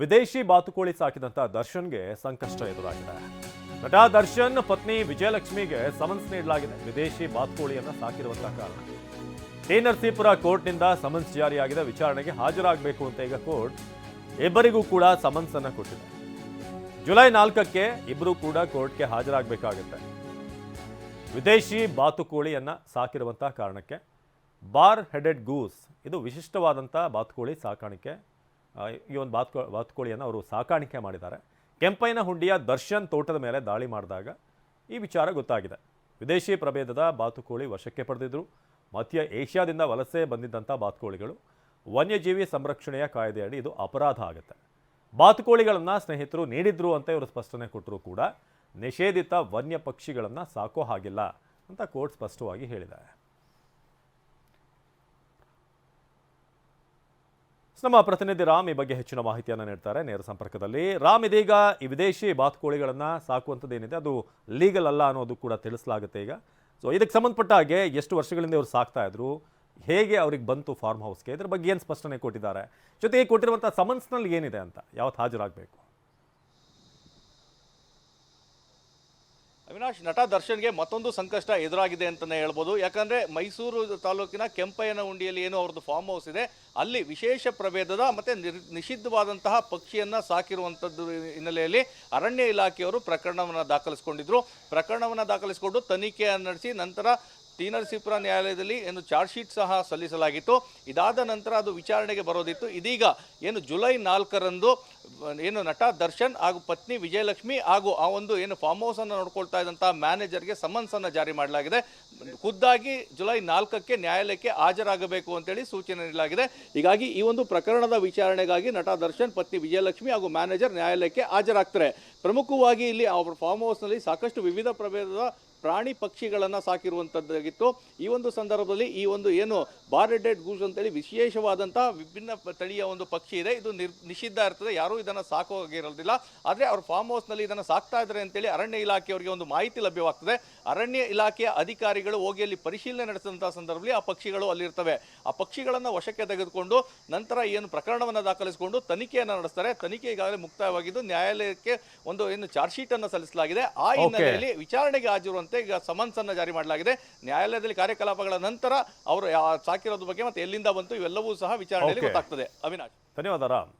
ವಿದೇಶಿ ಬಾತುಕೋಳಿ ಸಾಕಿದಂತ ದರ್ಶನ್ಗೆ ಸಂಕಷ್ಟ ಎದುರಾಗಿದೆ. ನಟ ದರ್ಶನ್, ಪತ್ನಿ ವಿಜಯಲಕ್ಷ್ಮಿಗೆ ಸಮನ್ಸ್ ನೀಡಲಾಗಿದೆ. ವಿದೇಶಿ ಬಾತುಕೋಳಿಯನ್ನು ಸಾಕಿರುವಂತಹ ಕಾರಣ. ಟಿ ನರಸೀಪುರ ಕೋರ್ಟ್ನಿಂದ ಸಮನ್ಸ್ ಜಾರಿಯಾಗಿದೆ. ವಿಚಾರಣೆಗೆ ಹಾಜರಾಗಬೇಕು ಅಂತ ಈಗ ಕೋರ್ಟ್ ಇಬ್ಬರಿಗೂ ಕೂಡ ಸಮನ್ಸ್ ಅನ್ನು ಕೊಟ್ಟಿದೆ. ಜುಲೈ ನಾಲ್ಕಕ್ಕೆ ಇಬ್ಬರೂ ಕೂಡ ಕೋರ್ಟ್ಗೆ ಹಾಜರಾಗಬೇಕಾಗುತ್ತೆ. ವಿದೇಶಿ ಬಾತುಕೋಳಿಯನ್ನು ಸಾಕಿರುವಂತಹ ಕಾರಣಕ್ಕೆ ಬಾರ್ ಹೆಡೆಡ್ ಗೂಸ್, ಇದು ವಿಶಿಷ್ಟವಾದಂಥ ಬಾತುಕೋಳಿ ಸಾಕಾಣಿಕೆ ಈ ಒಂದು ಬಾತ್ಕೋ ಬಾತುಕೋಳಿಯನ್ನು ಅವರು ಸಾಕಾಣಿಕೆ ಮಾಡಿದ್ದಾರೆ. ಕೆಂಪೈನ ಹುಂಡಿಯ ದರ್ಶನ್ ತೋಟದ ಮೇಲೆ ದಾಳಿ ಮಾಡಿದಾಗ ಈ ವಿಚಾರ ಗೊತ್ತಾಗಿದೆ. ವಿದೇಶಿ ಪ್ರಭೇದದ ಬಾತುಕೋಳಿ ವಶಕ್ಕೆ ಪಡೆದಿದ್ದರು ಮಧ್ಯ ಏಷ್ಯಾದಿಂದ ವಲಸೆ ಬಂದಿದ್ದಂಥ ಬಾತುಕೋಳಿಗಳು ವನ್ಯಜೀವಿ ಸಂರಕ್ಷಣೆಯ ಕಾಯ್ದೆಯಡಿ ಇದು ಅಪರಾಧ ಆಗುತ್ತೆ. ಬಾತುಕೋಳಿಗಳನ್ನು ಸ್ನೇಹಿತರು ನೀಡಿದ್ರು ಅಂತ ಇವರು ಸ್ಪಷ್ಟನೆ ಕೊಟ್ಟರು ಕೂಡ ನಿಷೇಧಿತ ವನ್ಯ ಪಕ್ಷಿಗಳನ್ನು ಸಾಕೋ ಹಾಗಿಲ್ಲ ಅಂತ ಕೋರ್ಟ್ ಸ್ಪಷ್ಟವಾಗಿ ಹೇಳಿದೆ ನಮ್ಮ ಪ್ರತಿನಿಧಿ ರಾಮ್ ಈ ಬಗ್ಗೆ ಹೆಚ್ಚಿನ ಮಾಹಿತಿಯನ್ನು ನೀಡ್ತಾರೆ. ನೇರ ಸಂಪರ್ಕದಲ್ಲಿ ರಾಮ್, ಇದೀಗ ಈ ವಿದೇಶಿ ಬಾತುಕೋಳಿಗಳನ್ನ ಸಾಕುವಂಥದ್ದು ಏನಿದೆ ಅದು ಲೀಗಲ್ ಅಲ್ಲ ಅನ್ನೋದು ಕೂಡ ತಿಳಿಸಲಾಗುತ್ತೆ ಈಗ. ಸೊ ಇದಕ್ಕೆ ಸಂಬಂಧಪಟ್ಟ ಹಾಗೆ ಎಷ್ಟು ವರ್ಷಗಳಿಂದ ಇವರು ಸಾಕ್ತಾ ಇದ್ರು, ಹೇಗೆ ಅವ್ರಿಗೆ ಬಂತು ಫಾರ್ಮ್ ಹೌಸ್ಗೆ ಇದ್ರ ಬಗ್ಗೆ ಏನು ಸ್ಪಷ್ಟನೆ ಕೊಟ್ಟಿದ್ದಾರೆ? ಜೊತೆಗೆ ಕೊಟ್ಟಿರುವಂಥ ಸಮನ್ಸ್ನಲ್ಲಿ ಏನಿದೆ ಅಂತ? ಯಾವತ್ತು ಹಾಜರಾಗಬೇಕು? ಅವಿನಾಶ್, ನಟ ದರ್ಶನ್ಗೆ ಮತ್ತೊಂದು ಸಂಕಷ್ಟ ಎದುರಾಗಿದೆ ಅಂತಲೇ ಹೇಳ್ಬೋದು. ಯಾಕಂದರೆ ಮೈಸೂರು ತಾಲೂಕಿನ ಕೆಂಪಯ್ಯನ ಉಂಡಿಯಲ್ಲಿ ಏನು ಅವ್ರದ್ದು ಫಾರ್ಮ್ ಹೌಸ್ ಇದೆ. ಅಲ್ಲಿ ವಿಶೇಷ ಪ್ರಭೇದದ ಮತ್ತು ನಿರ್- ನಿಷಿದ್ಧವಾದಂತಹ ಪಕ್ಷಿಯನ್ನು ಸಾಕಿರುವಂಥದ್ದು ಹಿನ್ನೆಲೆಯಲ್ಲಿ ಅರಣ್ಯ ಇಲಾಖೆಯವರು ಪ್ರಕರಣವನ್ನು ದಾಖಲಿಸ್ಕೊಂಡಿದ್ರು. ಪ್ರಕರಣವನ್ನು ದಾಖಲಿಸಿಕೊಂಡು ತನಿಖೆಯನ್ನು ನಡೆಸಿ ನಂತರ ಟಿ ನರಸೀಪುರ ನ್ಯಾಯಾಲಯದಲ್ಲಿ ಏನು ಚಾರ್ಜ್ ಶೀಟ್ ಸಹ ಸಲ್ಲಿಸಲಾಗಿತ್ತು. ಇದಾದ ನಂತರ ಅದು ವಿಚಾರಣೆಗೆ ಬರೋದಿತ್ತು. ಇದೀಗ ಏನು ಜುಲೈ ನಾಲ್ಕರಂದು, ಏನು ನಟ ದರ್ಶನ್ ಹಾಗೂ ಪತ್ನಿ ವಿಜಯಲಕ್ಷ್ಮಿ ಹಾಗೂ ಆ ಒಂದು ಏನು ಫಾರ್ಮ್ ಹೌಸ್ ಅನ್ನು ನೋಡ್ಕೊಳ್ತಾ ಇದ್ದಂತಹ ಮ್ಯಾನೇಜರ್ಗೆ ಸಮನ್ಸ್ ಅನ್ನು ಜಾರಿ ಮಾಡಲಾಗಿದೆ. ಖುದ್ದಾಗಿ ಜುಲೈ ನಾಲ್ಕಕ್ಕೆ ನ್ಯಾಯಾಲಯಕ್ಕೆ ಹಾಜರಾಗಬೇಕು ಅಂತೇಳಿ ಸೂಚನೆ ನೀಡಲಾಗಿದೆ. ಹೀಗಾಗಿ ಈ ಒಂದು ಪ್ರಕರಣದ ವಿಚಾರಣೆಗಾಗಿ ನಟ ದರ್ಶನ್, ಪತ್ನಿ ವಿಜಯಲಕ್ಷ್ಮಿ ಹಾಗೂ ಮ್ಯಾನೇಜರ್ ನ್ಯಾಯಾಲಯಕ್ಕೆ ಹಾಜರಾಗ್ತಾರೆ. ಪ್ರಮುಖವಾಗಿ ಇಲ್ಲಿ ಅವರ ಫಾರ್ಮ್ ಹೌಸ್ನಲ್ಲಿ ಸಾಕಷ್ಟು ವಿವಿಧ ಪ್ರಭೇದದ ಪ್ರಾಣಿ ಪಕ್ಷಿಗಳನ್ನು ಸಾಕಿರುವಂಥದ್ದಾಗಿತ್ತು ಈ ಒಂದು ಸಂದರ್ಭದಲ್ಲಿ ಈ ಒಂದು ಏನು ಬಾರ್ಡೆಡ್ ಗೂಸ್ ಅಂತೇಳಿ ವಿಶೇಷವಾದಂಥ ವಿಭಿನ್ನ ತಳಿಯ ಒಂದು ಪಕ್ಷಿ ಇದೆ. ಇದು ನಿರ್ ನಿಷಿದ್ಧ ಇರ್ತದೆ. ಯಾರೂ ಇದನ್ನು ಸಾಕೋಗಿರೋದಿಲ್ಲ. ಆದರೆ ಅವ್ರ ಫಾರ್ಮ್ ಹೌಸ್ನಲ್ಲಿ ಇದನ್ನು ಸಾಕ್ತಾ ಇದ್ದಾರೆ ಅಂತೇಳಿ ಅರಣ್ಯ ಇಲಾಖೆಯವರಿಗೆ ಒಂದು ಮಾಹಿತಿ ಲಭ್ಯವಾಗ್ತದೆ. ಅರಣ್ಯ ಇಲಾಖೆಯ ಅಧಿಕಾರಿಗಳು ಹೋಗಿ ಅಲ್ಲಿ ಪರಿಶೀಲನೆ ನಡೆಸಿದಂಥ ಸಂದರ್ಭದಲ್ಲಿ ಆ ಪಕ್ಷಿಗಳು ಅಲ್ಲಿರ್ತವೆ. ಆ ಪಕ್ಷಿಗಳನ್ನು ವಶಕ್ಕೆ ತೆಗೆದುಕೊಂಡು ನಂತರ ಏನು ಪ್ರಕರಣವನ್ನು ದಾಖಲಿಸಿಕೊಂಡು ತನಿಖೆಯನ್ನು ನಡೆಸ್ತಾರೆ. ತನಿಖೆ ಈಗಾಗಲೇ ಮುಕ್ತಾಯವಾಗಿದ್ದು ನ್ಯಾಯಾಲಯಕ್ಕೆ ಒಂದು ಏನು ಚಾರ್ಜ್ ಶೀಟನ್ನು ಸಲ್ಲಿಸಲಾಗಿದೆ. ಆ ಹಿನ್ನೆಲೆಯಲ್ಲಿ ವಿಚಾರಣೆಗೆ ಹಾಜರುವಂತೆ ಈಗ ಸಮನ್ಸ್ ಅನ್ನು ಜಾರಿ ಮಾಡಲಾಗಿದೆ. ನ್ಯಾಯಾಲಯದಲ್ಲಿ ಕಾರ್ಯಕಲಾಪಗಳ ನಂತರ ಅವರು ಸಾಕಿರೋದ್ರ ಬಗ್ಗೆ ಮತ್ತೆ ಎಲ್ಲಿಂದ ಬಂತು ಇವೆಲ್ಲವೂ ಸಹ ವಿಚಾರಣೆಯಲ್ಲಿ ಗೊತ್ತಾಗ್ತದೆ. ಅವಿನಾಶ್. ಧನ್ಯವಾದ ರಾಮ್.